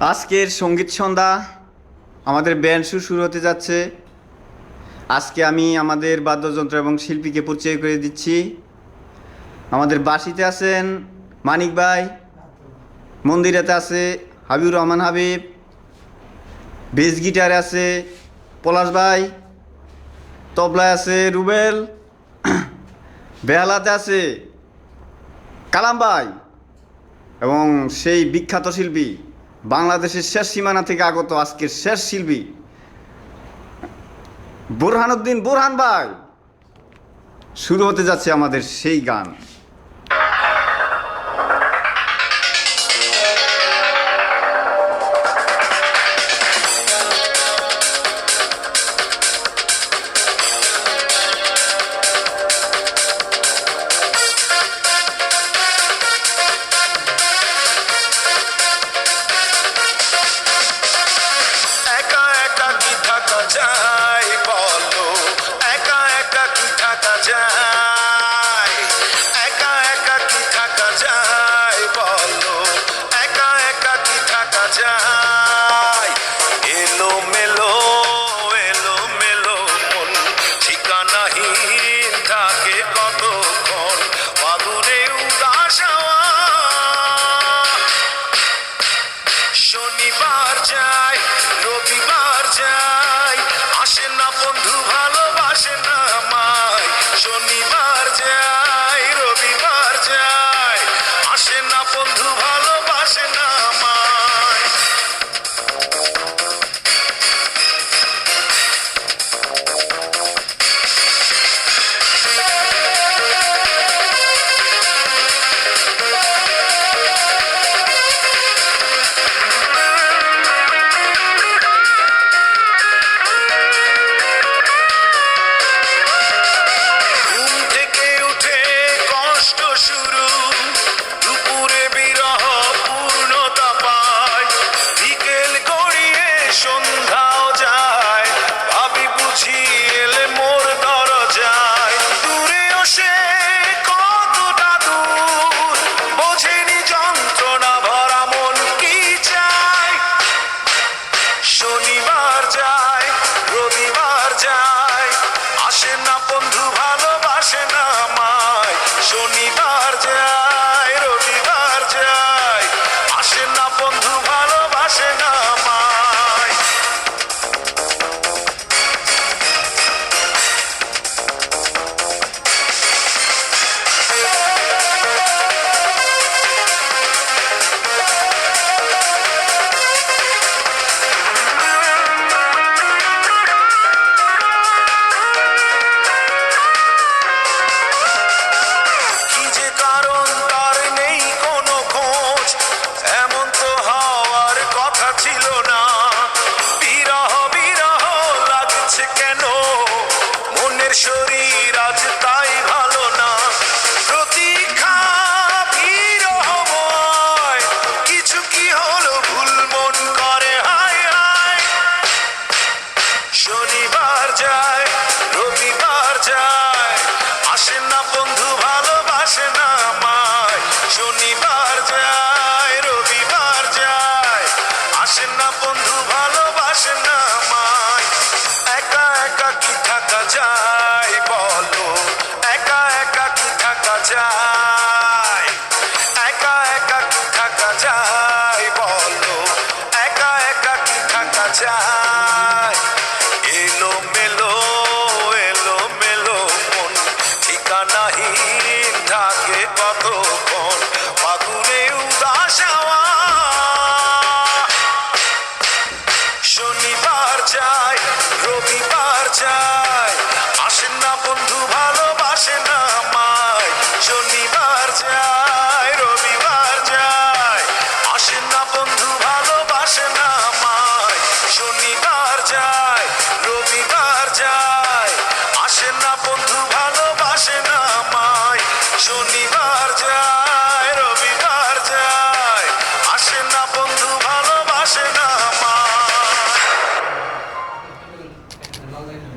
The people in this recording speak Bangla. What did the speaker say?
আজকের সংগীত সন্ধ্যা আমাদের ব্যান্ড শু শুরু হতে যাচ্ছে। আজকে আমি আমাদের বাদ্যযন্ত্র এবং শিল্পীকে পরিচয় করে দিচ্ছি। আমাদের বাঁশিতে আছেন মানিক ভাই, মন্দিরেতে আছে হাবিবুর রহমান হাবিব, বেস গিটারে আছে পলাশ ভাই, তবলায় আছে রুবেল, বেহালাতে আছে কালাম ভাই এবং সেই বিখ্যাত শিল্পী বাংলাদেশের শেষ সীমানা থেকে আগত আজকের শেষ শিল্পী বুরহানুদ্দিন বুরহান ভাই। শুরু হতে যাচ্ছে আমাদের সেই গান। থাকা শনিবার যায় রবিবার যায়। আসে না বন্ধু ভালোবাসে না মায় শনিবার কারণ তার নেই কোনো খোঁজ। এমন তো হওয়ার কথা ছিল না। বিরহ বিরহ লাগছে কেন? মনের শরীর